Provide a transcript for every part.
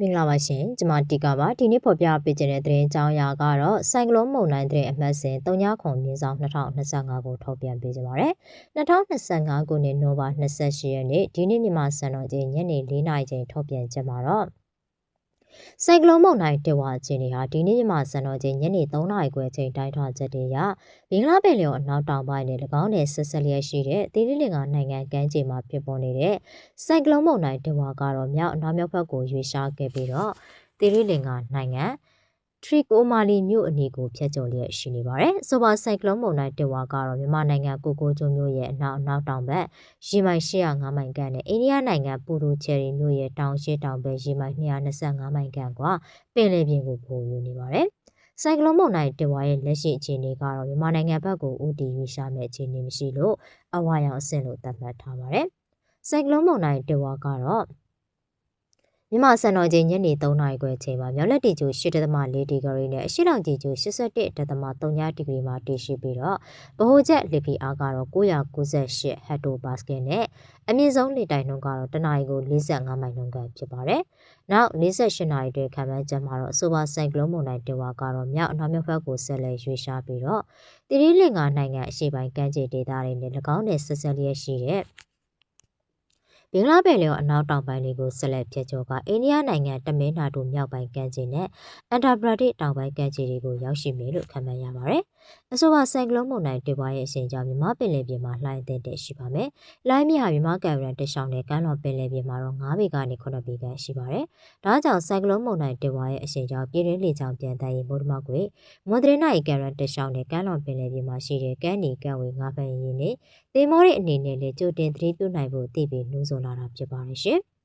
မင်္ဂလာပါရှင်ကျွန်မတီကာပါဒီနေ့ဖော်ပြပေးခြင်းတဲ့သတင်းကြောင်းအရာကတော့ဆိုင်ကလုန်းမုန်တိုင်းတဲ့အမှတ်စဉ်3ခုမြင်းဆောင်2025ကိုထုတ်ပြန်ပေးကြပါရယ်2025ခုနှစ်နိုဘာ28ရက်နေ့ဒီနေ့မြန်မာစံတော်ချိန်ညနေ4နာရီချိန်ထုတ်ပြန်ကြမှာတော့ ဆိုင်ကလုန်းမုန်တိုင်းတက်ဝါခြင်းတွေဟာဒီနေ့မြန်မာစံတော်ချိန်ညနေ3နာရီခွဲချိန်တိုင်းထွာချက်တွေရဘင်္ဂလားပင်လယ်အနောက်တောင်ပိုင်းနဲ့၎င်းနယ်ဆက်ဆက်လျက်ရှိတဲ့တိရိလင်္ကာနိုင်ငံကမ်းခြေမှာဖြစ်ပေါ်နေတဲ့ဆိုင်ကလုန်းမုန်တိုင်းတက်ဝါကတော့မြောက်အနောက်မြောက်ဘက်ကိုရွေ့ရှားခဲ့ပြီးတော့တိရိလင်္ကာနိုင်ငံ ထရီကိုမာလီမြို့အနီးကိုဖျက်ကျော်လျက်ရှိနေပါတယ်။ဆိုပါဆိုင်ကလုန်းမုန်တိုင်းတက်ဝါကတော့မြန်မာနိုင်ငံကိုကိုကျွန်းမြို့ရဲ့အနောက်အနောက်တောင်ဘက်ရေမိုင်805မိုင်ခန့်နဲ့အိန္ဒိယနိုင်ငံပူရူချယ်ရီမြို့ရဲ့တောင်ရှိတောင်ဘက်ရေမိုင်225မိုင်ခန့်ကပင်လယ်ပြင်ကိုပိုယူနေပါတယ်။ဆိုင်ကလုန်းမုန်တိုင်းတက်ဝါရဲ့လက်ရှိအခြေအနေကတော့မြန်မာနိုင်ငံဘက်ကိုဦးတည်ရွေ့ရှားမဲ့အခြေအနေမရှိလို့အဝါရောင်အဆင့်လို့သတ်မှတ်ထားပါတယ်။ဆိုင်ကလုန်းမုန်တိုင်းတက်ဝါကတော့ မြန်မာစံတော်ချိန်ညနေ3နာရီခွဲချိန်မှာမြောက်လက်တီကျို8.4ဒီဂရီနဲ့အရှိတောင်တီကျို81.3ဒီဂရီမှာတည်ရှိပြီးတော့ဗဟိုချက်လီပီအားကတော့998ဟက်တိုဘတ်စကက်နဲ့အမြင့်ဆုံးလေတိုင်နှုန်းကတော့တနအီကို45မိုင်နှုန်းကဖြစ်ပါတယ်။နောက်48နာရီတွင်ခံမှန်းချက်မှာတော့အဆိုပါဆိုင်ကလုန်းမုန်တိုင်းတေဝါကတော့မြောက်အနောက်မြောက်ဘက်ကိုဆက်လက်ရွေ့ရှားပြီးတော့တိရိလင်္ကာနိုင်ငံအရှေ့ပိုင်းကမ်းခြေဒေသတွေနဲ့၎င်းနဲ့ဆက်ဆက်လျက်ရှိတဲ့ ဘင်္ဂလားပင်လယ်အနောက်တောင်ပိုင်းတွေကိုဆက်လက်ဖြတ်ကျော်ကအိန္ဒိယနိုင်ငံတမင်းနာတို့မြောက်ပိုင်းကမ်းခြေနဲ့အန်တာပရာဒိတောင်ပိုင်းကမ်းခြေတွေကိုရောက်ရှိမယ်လို့ခန့်မှန်းရပါတယ်။အဆိုပါဆိုင်ကလုန်းမုန်တိုင်းတွေ့ပွားရဲ့အချိန်ကြောင့်မြမပင်လယ်ပြင်မှာလှိုင်းအသင့်တက်ရှိပါမယ်။လှိုင်းမြဟာမြမကံရန်တရှောင်းနဲ့ကမ်းလွန်ပင်လယ်ပြင်မှာတော့9ပေကနေ9ပေခန့်ရှိပါတယ်။ဒါကြောင့်ဆိုင်ကလုန်းမုန်တိုင်းတွေ့ပွားရဲ့အချိန်ကြောင့်ပြည်တွင်းလေကြောင်းပြန်တန်းရင်မိုးတမောက်ကွေမွန်ဒရနိုင်ကံရန်တရှောင်းနဲ့ကမ်းလွန်ပင်လယ်ပြင်မှာရှိတဲ့ကမ်းနီကမ်းဝေငါးဖန်ရင်နဲ့တေမောရဲ့အနေနဲ့လည်းကြိုတင်သတိပြုနိုင်ဖို့တည်ပြီးနှိုးဆော်လာတာဖြစ်ပါတယ်ရှင်။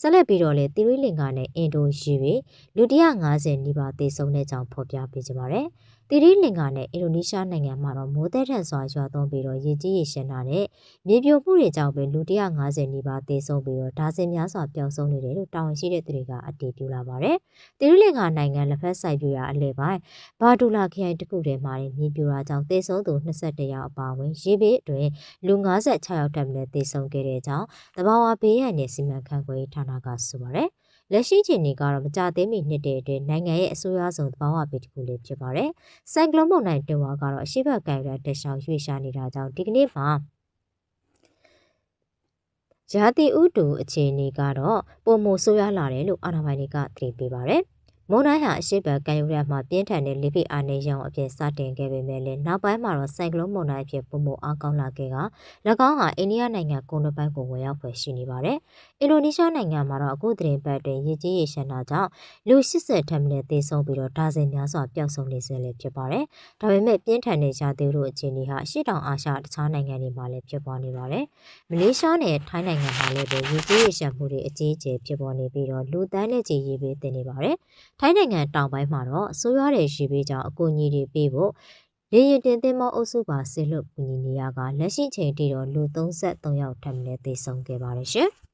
ဆက်လက်ပြီးတော့လေသီရိလင်္ကာနဲ့အင်ဒိုရီတွေလူ150နီးပါးသေဆုံးတဲ့ကြောင်းဖော်ပြပေးကြပါရယ်။တီရီလင်္ကာနဲ့အင်ဒိုနီးရှားနိုင်ငံမှာတော့မိုးသက်ထန်စွာရွာသွန်းပြီးတော့ရေကြီးရေရှမ်းတာနဲ့မြေပြိုမှုတွေကြောင့်ပဲလူ150နီးပါးသေဆုံးပြီးတော့ဒါဇင်များစွာပျောက်ဆုံးနေတယ်လို့တာဝန်ရှိတဲ့သူတွေကအတည်ပြုလာပါတယ်။တီရီလင်္ကာနိုင်ငံလက်ဖက်ဆိုင်ပြူရာအလဲပိုင်းဘာဒူလာခရိုင်တခုထဲမှာမြေပြိုတာကြောင့်သေဆုံးသူ22ယောက်အပါအဝင်ရေဘေးအတွင်းလူ56ယောက်တက်မလဲသေဆုံးခဲ့တဲ့ကြောင်းတဘာဝဘေးရန်နဲ့စီမံခန့်ခွဲဌာနကဆိုပါတယ်။လက်ရှိချိန်တွေကတော့မကြသေးမီနှစ်တွေအတွင်းနိုင်ငံရဲ့အစိုးရဆောင်သဘာဝဘေးတစ်ခုလေးဖြစ်ပါတယ်။ဆိုင်ကလုန်းမုန်တိုင်းတင်ဝါကတော့အရှိတ်ကံရတက်ရှောင်ရွှေ့ရှားနေတာကြောင့်ဒီကနေ့မှာရာသီဥတုအခြေအနေကတော့ပုံမဆိုးရွားလာတယ်လို့အာဏာပိုင်တွေကသတိပေးပါတယ်။ မုန်တိုင်းဟာအရှိတ်ဘက်ကံယူရမှာပြင်းထန်တဲ့လေဖိအားနည်းရောင်အဖြစ်စတင်ခဲ့ပေမဲ့လည်းနောက်ပိုင်းမှာတော့ဆိုင်ကလုန်းမုန်တိုင်းအဖြစ်ပုံမအားကောင်းလာခဲ့က၎င်းဟာအိန္ဒိယနိုင်ငံကုန်းတစ်ပိုင်းကိုဝင်ရောက်ဖွယ်ရှိနေပါတယ်။အင်ဒိုနီးရှားနိုင်ငံမှာတော့အခုသတင်းပတ်တွင်ရေကြီးရေရှမ်းတာကြောင့်လူ80ထက်မနည်းသေဆုံးပြီးတော့ဒါဇင်များစွာပျောက်ဆုံးနေစေလည်းဖြစ်ပါတယ်။ဒါပေမဲ့ပြင်းထန်တဲ့ရာသီဥတုအခြေအနေဟာအရှိတောင်အာရှတခြားနိုင်ငံတွေမှာလည်းဖြစ်ပေါ်နေပါတယ်။မလေးရှားနဲ့ထိုင်းနိုင်ငံမှာလည်းရေကြီးရေရှမ်းမှုတွေအကြီးအကျယ်ဖြစ်ပေါ်နေပြီးတော့လူသန်းနဲ့ချီရေပေးတင်နေပါတယ်။ထိုင်းနိုင်ငံတောင်ပိုင်းမှာတော့အဆိုးရွားတဲ့ရေဘေးကြောင့်အကူအညီတွေပေးဖို့လေရင်တင်သင်းမောအုပ်စုပါဆစ်လွတ်ကူညီနေရကလက်ရှိချိန်ထိတော့လူ33ယောက်ထပ်မံသေဆုံးခဲ့ပါတယ်ရှင်။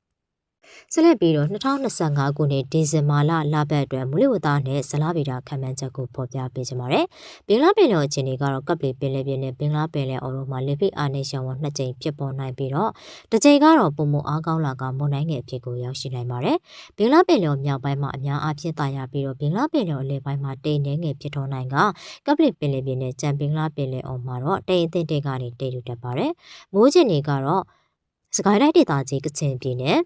ဆက်လက်ပြီးတော့2025ခုနှစ်ဒီဇင်ဘာလလပတ်အတွက်မူလဝတ္တနဲ့ဇလားဗီတာခံမှန်းချက်ကိုဖော်ပြပေးကြပါမယ်။ဘင်္ဂလားပင်လယ်အခြေအနေကတော့ကပ်ပလီပင်လယ်ပြင်နဲ့ဘင်္ဂလားပင်လယ်အော်တို့မှာလေဖိအားနည်းရှောင်းဝနှစ်ကြိမ်ဖြစ်ပေါ်နိုင်ပြီးတော့တစ်ကြိမ်ကတော့ပုံမအားကောင်းလာကမွန်တိုင်းငယ်အဖြစ်ကိုရောက်ရှိနိုင်ပါတယ်။ဘင်္ဂလားပင်လယ်မြောက်ပိုင်းမှာအများအားဖြင့်တာယာပြီးတော့ဘင်္ဂလားပင်လယ်အလယ်ပိုင်းမှာတိမ်နှဲငယ်ဖြစ်ထွန်းနိုင်ကကပ်ပလီပင်လယ်ပြင်နဲ့ကြံဘင်္ဂလားပင်လယ်အော်မှာတော့တိမ်အသင့်တဲ့ကနေတိမ်ထူတတ်ပါတယ်။မိုးချင်တွေကတော့စကိုင်းတိုင်းဒေသကြီးကချင်ပြည်နယ်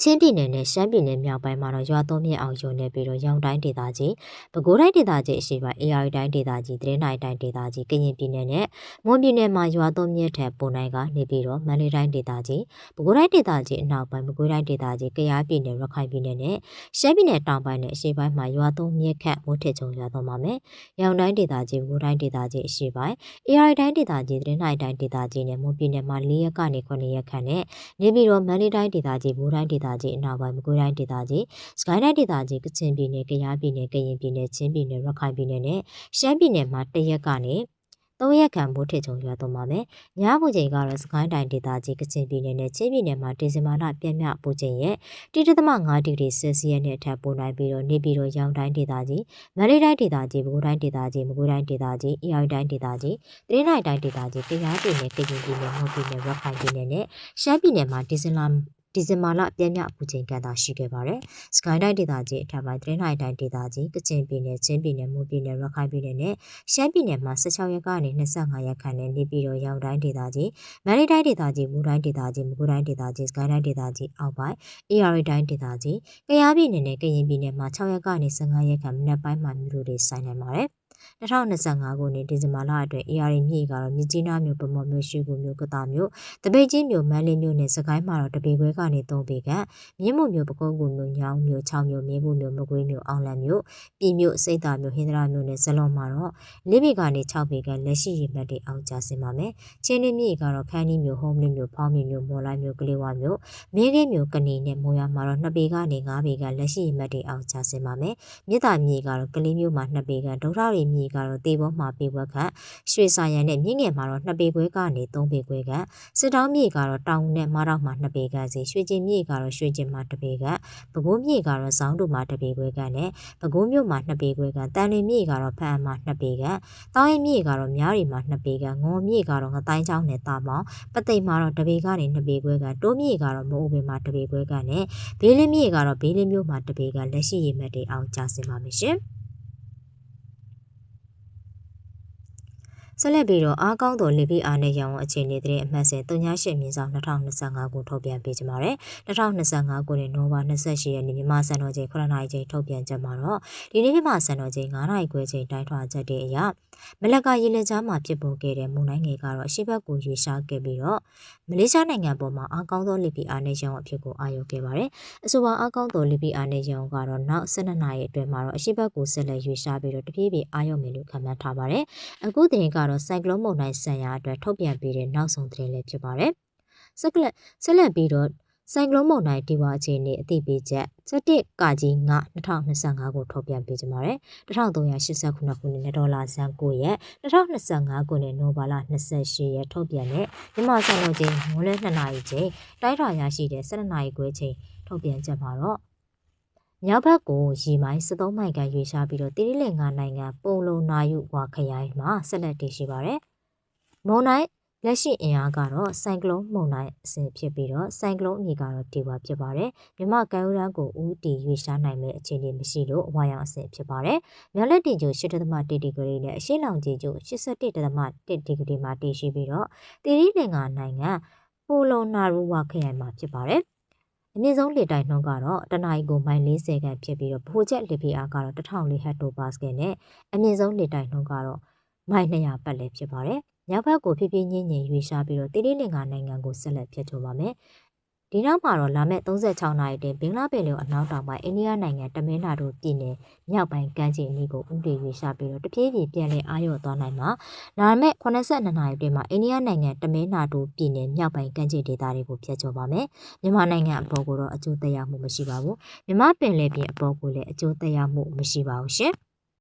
ချင်းပြည်နယ်နဲ့ရှမ်းပြည်နယ်မြောက်ပိုင်းမှာတော့ရွာသွန်းမြင့်အောင်ယုံနေပြီးတော့ရောင်တိုင်းဒေသကြီးပဲခူးတိုင်းဒေသကြီးအရှိပိုင်းအေရီတိုင်းဒေသကြီးတရင်နိုင်တိုင်းဒေသကြီးကရင်ပြည်နယ်နဲ့မွန်ပြည်နယ်မှာရွာသွန်းမြင့်ထက်ပုံနိုင်ကနေပြီးတော့မန္တလေးတိုင်းဒေသကြီးပဲခူးတိုင်းဒေသကြီးအနောက်ပိုင်းပဲခူးတိုင်းဒေသကြီးကယားပြည်နယ်ရခိုင်ပြည်နယ်နဲ့ရှမ်းပြည်နယ်တောင်ပိုင်းနဲ့အရှိပိုင်းမှာရွာသွန်းမြင့်ခတ်မိုးထစ်ချုံရွာသွန်းပါမယ်။ရောင်တိုင်းဒေသကြီးပဲခူးတိုင်းဒေသကြီးအရှိပိုင်းအေရီတိုင်းဒေသကြီးတရင်နိုင်တိုင်းဒေသကြီးနဲ့မွန်ပြည်နယ်မှာ၄ရက်ကနေ9ရက်ခန့်နဲ့နေပြီးတော့မန္တလေးတိုင်းဒေသကြီးဘူတိုင်းဒေသကြီးအနောက်ပိုင်းမကွေးတိုင်းဒေသကြီးစကိုင်းတိုင်းဒေသကြီးကချင်ပြည်နယ်ကယားပြည်နယ်ကရင်ပြည်နယ်ချင်းပြည်နယ်ရခိုင်ပြည်နယ်နဲ့ရှမ်းပြည်နယ်မှာတရက်ကနေသုံးရက်ခန့်မိုးထစ်ချုံရွာသွန်းပါမယ်။ညပူချိန်ကတော့စကိုင်းတိုင်းဒေသကြီးကချင်ပြည်နယ်နဲ့ချင်းပြည်နယ်မှာဒီဇင်ဘာလပြည့်မြပူချိန်ရဲ့1.5ဒီဂရီဆယ်စီယပ်နဲ့အထက်ပိုနိုင်ပြီးတော့နေပြည်တော်ရောင်တိုင်းဒေသကြီးမန္တလေးတိုင်းဒေသကြီးပဲခူးတိုင်းဒေသကြီးမကွေးတိုင်းဒေသကြီးအေရီတိုင်းဒေသကြီးတရင်းတိုင်းတိုင်းဒေသကြီးကယားပြည်နယ်ကရင်ပြည်နယ်မွန်ပြည်နယ်ရခိုင်ပြည်နယ်နဲ့ရှမ်းပြည်နယ်မှာဒီဇင်လာ ဒီဇင်ဘာလပြင်းပြအပူချိန်ကန့်သာရှိခဲ့ပါတယ်။စကိုင်းတိုင်းဒေသကြီးအထက်ပိုင်းတရင်းနိုင်တိုင်းဒေသကြီးကချင်ပြည်နယ်ချင်းပြည်နယ်မွန်ပြည်နယ်ရခိုင်ပြည်နယ်နဲ့ရှမ်းပြည်နယ်မှာ16ရက်ကနေ25ရက်ခန့်နဲ့နေပြည်တော်ရောင်တိုင်းဒေသကြီးမန္တလေးတိုင်းဒေသကြီးမူတိုင်းဒေသကြီးမကွေးတိုင်းဒေသကြီးစကိုင်းတိုင်းဒေသကြီးအောက်ပိုင်း AR တိုင်းဒေသကြီးကယားပြည်နယ်နဲ့ကရင်ပြည်နယ်မှာ6ရက်ကနေ15ရက်ခန့်မနက်ပိုင်းမှာမြို့တို့တွေဆိုင်နေပါတယ်။ 2025ခုနှစ်ဒီဇင်ဘာလအတွင်း AR မြစ်ကတော့မြစ်ကြီးနားမြို့ပမော်မြို့ရှိကူမြို့ကတာမြို့တပိတ်ချင်းမြို့မန်းလေးမြို့နဲ့စကိုင်းမှာတော့တပေခွဲကနေ3ပေခန့်မြင်းမမြို့ပကုန်းကူမြို့ညောင်မြို့6မြို့မြင်းမှုမြို့မကွေးမြို့အောင်လံမြို့ပြည်မြို့စိတ်တာမြို့ဟင်္ဒရာမြို့နဲ့ဇလွန်မှာတော့၄ပေကနေ6ပေခန့်လက်ရှိရည်မှတ်တွေအောင်ကျဆင်းပါမယ်ချင်းလေးမြစ်ကတော့ခန်းနီမြို့ဟုံးလေးမြို့ဖောင်းမြို့မော်လိုက်မြို့ကလေးဝမြို့မင်းကင်းမြို့ကနေနဲ့မိုးရမှာတော့2ပေကနေ5ပေခန့်လက်ရှိရည်မှတ်တွေအောင်ကျဆင်းပါမယ်မြစ်တာမြေကတော့ကလေးမြို့မှာ2ပေခန့်ဒုထရီမြေကတော့တေဘောမှာပေဘွက်ခန့်ရွှေစာရန်နဲ့မြင့်ငယ်မှာတော့2ပေခွဲကနေ3ပေခွဲခန့်စစ်တောင်းမြေကတော့တောင်နဲ့မတောက်မှာ2ပေခန့်စီရွှေကျင်မြေကတော့ရွှေကျင်မှာ2ပေခန့်ပဲခူးမြေကတော့ဇောင်းတို့မှာ2ပေခွဲခန့်နဲ့ပဲခူးမြို့မှာ2ပေခွဲခန့်တန်လင်းမြေကတော့ဖအံမှာ2ပေခန့်တောင်းရင်မြေကတော့များရီမှာ2ပေခန့်ငုံမြေကတော့ငတိုင်းချောင်းနဲ့တာမောင်ပသိမ်မှာတော့2ပေကနေ2ပေခွဲခန့်တိုးမြေကတော့မိုးအိုပင်မှာ2ပေခွဲခန့်နဲ့ဘေးလင်းမြေကတော့ဘေးလင်းမြို့မှာ2ပေခန့်လက်ရှိရည်မှတ်တွေအောင်ကျဆင်းပါမယ်ရှင်။ ဆက်လက်ပြီးတော့အားကောင်းသောလေပြည့်အားနဲ့ရောင်အခြေအနေတဲ့အမှတ်စဉ်38မြင်းဆောင်2025ကိုထုတ်ပြန်ပေးကြပါမယ်။2025ခုနှစ်နိုဝင်ဘာ28ရက်နေ့မြန်မာစံတော်ချိန်9နာရီချိန်ထုတ်ပြန်ချက်မှာတော့ဒီနေ့မြန်မာစံတော်ချိန်9နာရီခွဲချိန်တိုင်းထွာချက်တဲ့အရမလက်ကရေလက်ကြားမှာဖြစ်ပေါ်ခဲ့တဲ့မုန်တိုင်းငယ်ကတော့အရှိဘက်ကိုရွေ့ရှားခဲ့ပြီးတော့မလေးရှားနိုင်ငံပေါ်မှာအားကောင်းသောလေပြည့်အားနဲ့ရောင်အဖြစ်ကိုအာရုံခဲ့ပါတယ်။အဆိုပါအားကောင်းသောလေပြည့်အားနဲ့ရောင်ကတော့နောက်12နာရီအတွင်းမှာတော့အရှိဘက်ကိုဆက်လက်ရွေ့ရှားပြီးတော့တပြေးပြေးအာရုံမယ်လို့ခန့်မှန်းထားပါတယ်။အခုတင်ကတော့ဆိုင်ကလုန်းမုန်တိုင်းဆန်ရာအတွက်ထုတ်ပြန်ပေးတဲ့နောက်ဆုံးသတင်းလေးဖြစ်ပါတယ်။ဆက်လက်ဆက်လက်ပြီးတော့ဆိုင်ကလုန်းမုန်တိုင်းဒီဝါအခြေအနေအသိပေးချက်17ကကြီး9 2025ကိုထုတ်ပြန်ပေးကြပါမယ်။1389ခုနှစ်ဒေါ်လာဇန်9ရက်2025ခုနှစ်နိုဘာလ28ရက်ထုတ်ပြန်တဲ့မြန်မာစံတော်ချိန်မွန်းလယ်2နာရီချိန်တိုင်းထွာရရှိတဲ့12နာရီခွဲချိန်ထုတ်ပြန်ချက်မှာတော့ မြောက်ဘက်ကိုရီမိုင်း73မိုင်ကရွေရှားပြီးတော့တိရိလင်္ကာနိုင်ငံပုံလုံနာယုဝါခရိုင်မှာဆက်လက်တည်ရှိပါတယ်။မုန်တိုင်းလက်ရှိအင်အားကတော့ဆိုင်ကလုန်းမုန်တိုင်းအဆင့်ဖြစ်ပြီးတော့ဆိုင်ကလုန်းအမည်ကတော့ဒီဝါဖြစ်ပါတယ်။မြမကမ်းရိုးတန်းကိုဦးတည်ရွေရှားနိုင်မဲ့အခြေအနေမရှိလို့အဝါရောင်အဆင့်ဖြစ်ပါတယ်။မြောက်လက်တီကျို8.1ဒီဂရီနဲ့အရှေ့လောင်ကြီးကျို81.1ဒီဂရီမှာတည်ရှိပြီးတော့တိရိလင်္ကာနိုင်ငံပိုလုံနာရူဝါခရိုင်မှာဖြစ်ပါတယ်။ အနည်းဆုံးလေတိုက်နှုန်းကတော့တနအီကိုမိုင်40ခန့်ဖြစ်ပြီးတော့ဗဟိုချက်လေဖိအားကတော့1000ဟက်တိုပါစကယ်နဲ့အမြင့်ဆုံးလေတိုက်နှုန်းကတော့မိုင်200ပတ်လည်ဖြစ်ပါတယ်။မြောက်ဘက်ကိုဖြည်းဖြည်းညင်ညင်ရွေ့ရှားပြီးတော့တိတိလင်္ကာနိုင်ငံကိုဆက်လက်ဖျက်ချိုးပါမယ် ဒီနောက်မှာတော့လာမယ့်36နာရီတွင်ဘင်္ဂလားပင်လယ်အနောက်တောင်ပိုင်းအိန္ဒိယနိုင်ငံတမင်းနာတို့ပြည်နယ်မြောက်ပိုင်းကမ်းခြေအနီးကိုဥတီရွေရှာပြီးတော့တပြေးပြေးပြန်လည်အာရုံသွားနိုင်မှာလာမယ့်82နာရီတွင်မှာအိန္ဒိယနိုင်ငံတမင်းနာတို့ပြည်နယ်မြောက်ပိုင်းကမ်းခြေဒေသတွေကိုဖျက်ချော်ပါမယ်မြန်မာနိုင်ငံအပေါ်ကိုတော့အကျိုးသက်ရောက်မှုမရှိပါဘူးမြန်မာပင်လယ်ပြင်အပေါ်ကိုလည်းအကျိုးသက်ရောက်မှုမရှိပါဘူးရှင်။